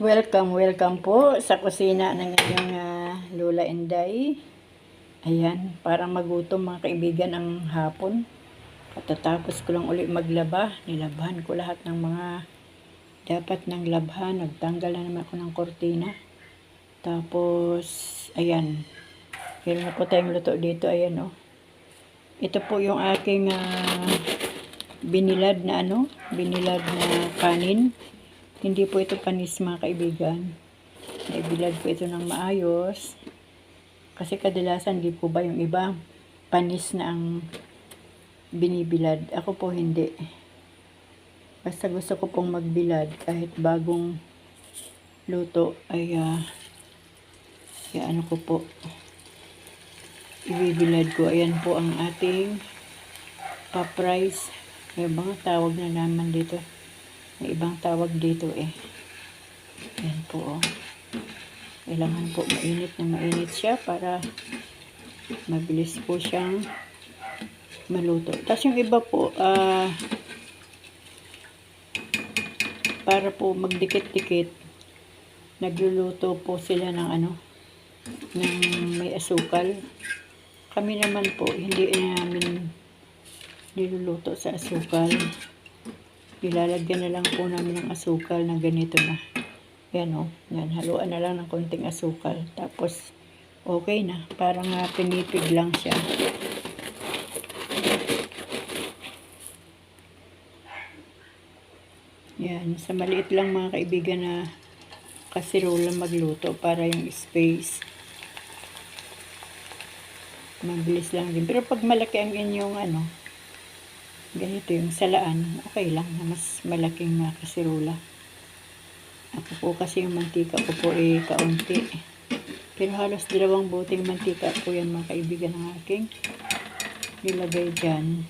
Welcome, welcome po sa kusina ng inyong ah, Lola Inday. Ayan, parang magutom mga kaibigan ang hapon. Katatapos ko lang uli maglaba. Nilabhan ko lahat ng mga dapat ng labhan. Nagtanggal na naman ako ng kortina. Tapos, ayan. Meron na po tayong luto dito. Ayan, oh. Ito po yung aking ah, binilad na ano, binilad na kanin. Hindi po ito panis mga kaibigan. Naibilad po ito ng maayos. Kasi kadalasan di po ba yung iba panis na ang binibilad. Ako po hindi. Basta gusto ko pong magbilad kahit bagong luto ay uh, ano ko po ibibilad ko. Ayan po ang ating pa-price. May mga tawag na naman dito. May ibang tawag dito eh. Ayan po oh. Kailangan po mainit na mainit siya para mabilis po siyang maluto. Tapos yung iba po, ah, para po magdikit-dikit, nagluluto po sila ng ano, ng may asukal. Kami naman po, hindi namin niluluto sa asukal. Nilalagyan na lang po namin ng asukal na ganito na. Yan o. Yan. Haluan na lang ng konting asukal. Tapos, okay na. Parang uh, pinipig lang siya. Yan. Sa maliit lang mga kaibigan na kasirola magluto para yung space mabilis lang din. Pero pag malaki ang inyong ano, ganito yung salaan, okay lang na mas malaking mga kasirula. Ako po kasi yung mantika ko po eh kaunti. Pero halos dalawang boteng mantika po yan mga kaibigan ng aking nilagay dyan.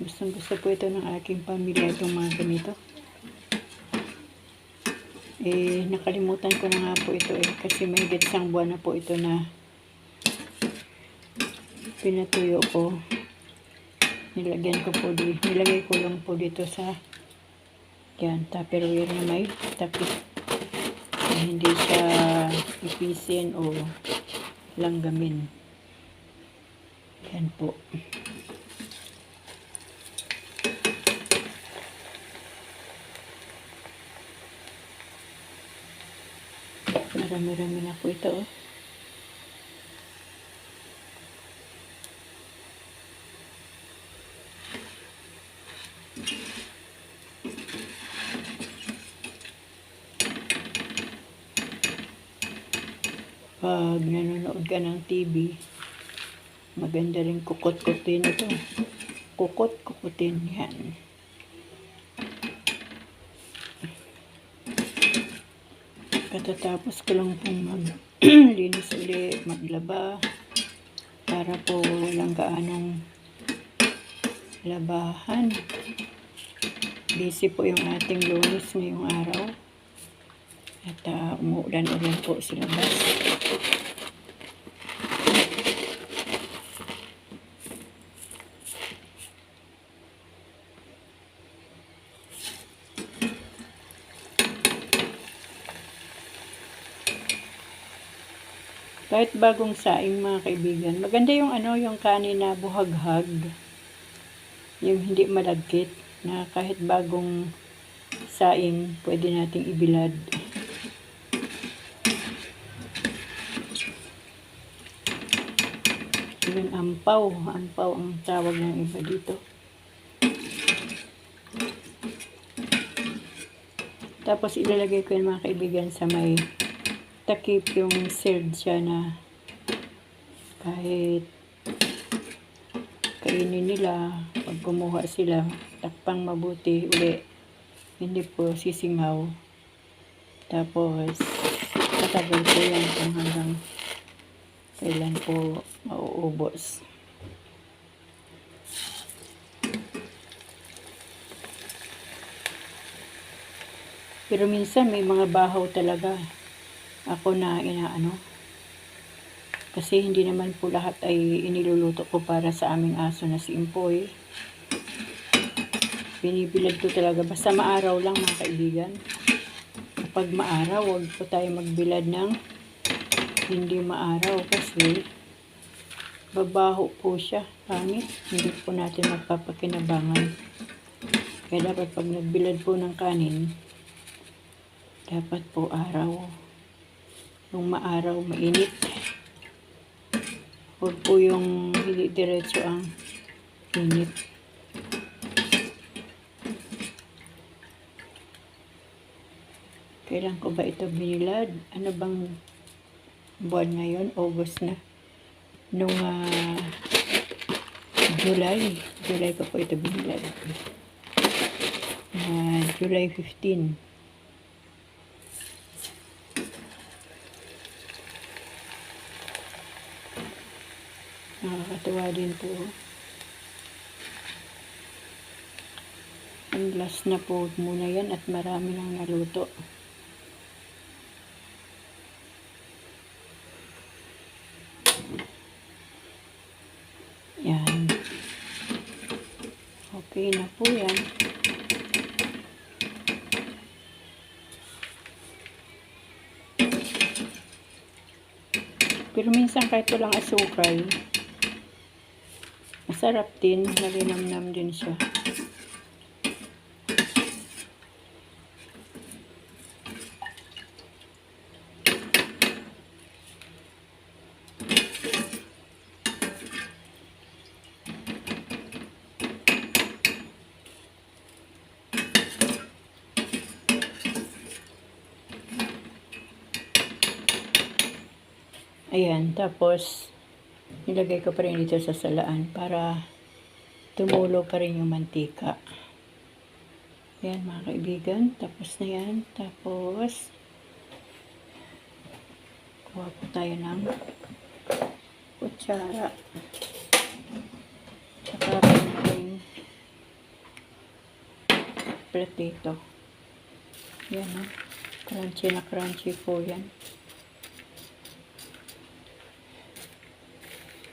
Gustong gusto po ito ng aking pamilya itong mga ganito. Eh, nakalimutan ko na nga po ito eh kasi may isang buwan na po ito na pinatuyo ko nilagyan ko po dito nilagay ko lang po dito sa yan tupperware na may tapos na hindi siya ipisin o langgamin. Yan po. Marami-rami na po ito oh pag nanonood ka ng TV, maganda rin kukot-kutin ito. Kukot-kukutin yan. Katatapos ko lang pong maglinis ulit, maglaba, para po walang gaanong labahan. Busy po yung ating lunis ngayong araw. At uh, umuulan-ulan po sa labas. Kahit bagong saing mga kaibigan, maganda yung ano, yung kanin na buhaghag. Yung hindi malagkit na kahit bagong saing, pwede nating ibilad. Yung ampaw, ampaw ang tawag ng iba dito. Tapos ilalagay ko yung mga kaibigan sa may takip yung served siya na kahit kainin nila, pag kumuha sila, takpang mabuti uli, hindi po sisingaw. Tapos, tatagal ko yan kung hanggang kailan po mauubos. Pero minsan may mga bahaw talaga ako na inaano. Kasi hindi naman po lahat ay iniluluto ko para sa aming aso na si Impoy. Binibilad ko talaga. Basta maaraw lang mga kaibigan. pag maaraw, huwag po tayo magbilad ng hindi maaraw kasi babaho po siya. Pangit. Hindi po natin magpapakinabangan. Kaya dapat pag nagbilad po ng kanin, dapat po araw. Yung maaraw, mainit. Huwag po yung hindi diretso ang init. Kailan ko ba ito binilad? Ano bang buwan ngayon? August na. Nung ah, July. July ko po ito binilad. Ah, July 15. Nakakatuwa din po. Ang last na po muna yan at marami nang naluto. Yan. Okay na po yan. Pero minsan kahit walang asukal, masarap din, nalinamnam din siya. Ayan, tapos nilagay ko pa rin dito sa salaan para tumulo pa rin yung mantika. Ayan mga kaibigan, tapos na yan. Tapos, kuha po tayo ng kutsara. Saka rin platito. Yan o. Crunchy na crunchy po yan.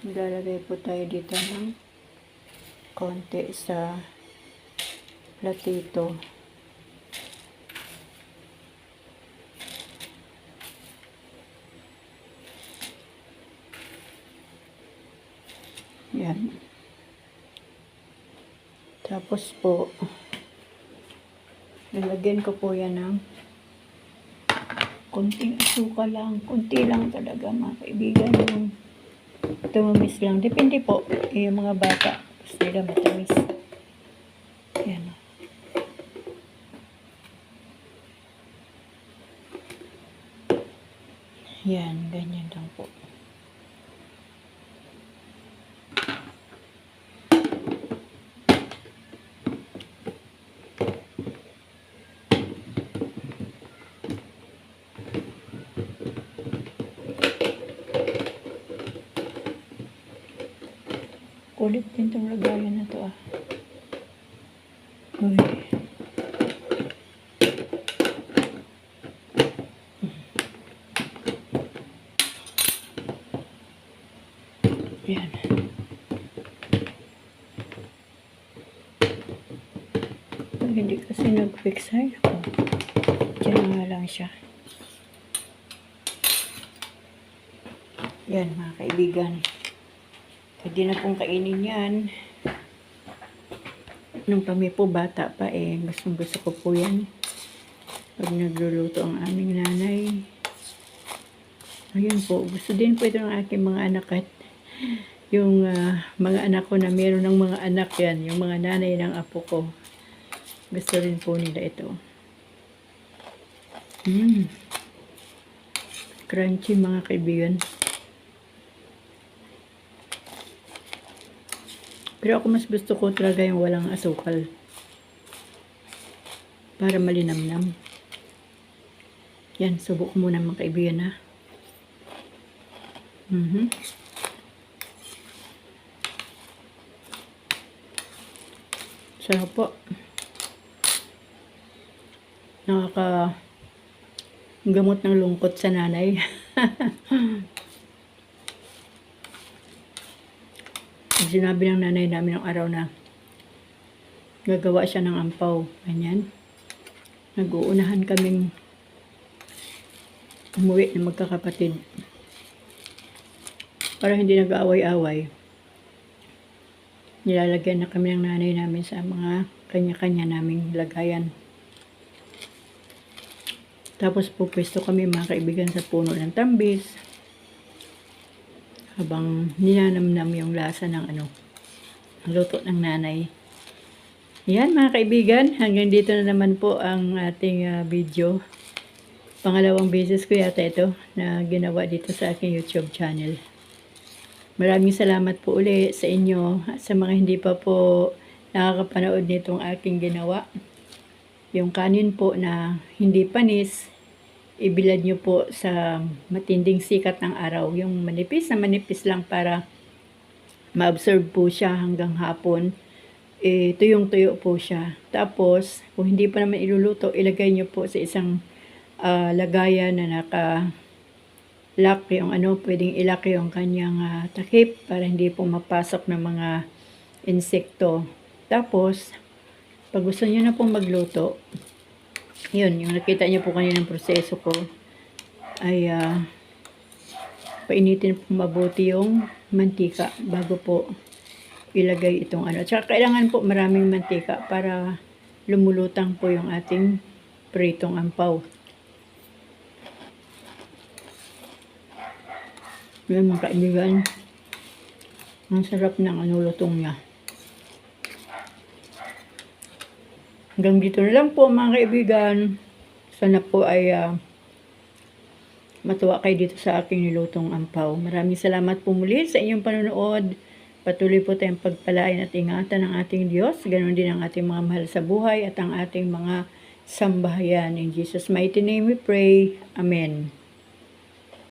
Lalagay po tayo dito ng konti sa platito. Yan. Tapos po, lalagyan ko po yan ng konting asuka lang. Konti lang talaga mga kaibigan. Yung tumamis lang. Depende po. Eh, yung mga bata. Gusto nila matamis. Yan. Yan, ganyan lang po. Kulit din itong lagayan na to ah. Uy. Yan. Pag hindi kasi nag-fix ay ako. Diyan nga lang siya. Yan mga kaibigan. Pwede na pong kainin yan. Nung kami po bata pa eh, gustong gusto ko po yan. Pag nagluluto ang aming nanay. Ayun po, gusto din po ito ng aking mga anak at yung ah, mga anak ko na meron ng mga anak yan, yung mga nanay ng apo ko. Gusto rin po nila ito. Mm. Crunchy mga kaibigan. Pero ako mas gusto ko talaga yung walang asukal. Para malinamnam. Yan, subok muna mga kaibigan ha. Mhm. Sarap po. Nakaka gamot ng lungkot sa nanay. Sinabi ng nanay namin ng araw na gagawa siya ng ampaw. Ganyan. Nag-uunahan kaming umuwi na magkakapatid. Para hindi nag-aaway-away. Nilalagyan na kami ng nanay namin sa mga kanya-kanya naming lagayan. Tapos po pwesto kami mga kaibigan sa puno ng tambis. Habang ninanamnam yung lasa ng ano, luto ng nanay. Yan mga kaibigan, hanggang dito na naman po ang ating ah, video. Pangalawang beses ko yata ito na ginawa dito sa aking YouTube channel. Maraming salamat po uli sa inyo at sa mga hindi pa po nakakapanood nitong aking ginawa. Yung kanin po na hindi panis, ibilad nyo po sa matinding sikat ng araw. Yung manipis na manipis lang para ma-absorb po siya hanggang hapon. Eh, tuyong-tuyo po siya. Tapos, kung hindi pa naman iluluto, ilagay nyo po sa isang ah, lagayan na naka lock yung ano, pwedeng ilak yung kanyang ah, takip para hindi po mapasok ng mga insekto. Tapos, pag gusto nyo na pong magluto, yun, yung nakita nyo po kanina ng proseso ko, ay ah, painitin po mabuti yung mantika bago po ilagay itong ano. Tsaka kailangan po maraming mantika para lumulutang po yung ating pritong ampaw. Yan mga kaibigan. Ang sarap ng ano lutong niya. Hanggang dito na lang po mga kaibigan. Sana po ay ah, matuwa kayo dito sa aking nilutong ampaw. Maraming salamat po muli sa inyong panonood. Patuloy po tayong pagpalain at ingatan ng ating Diyos. Ganon din ang ating mga mahal sa buhay at ang ating mga sambahayan. In Jesus' mighty name we pray. Amen.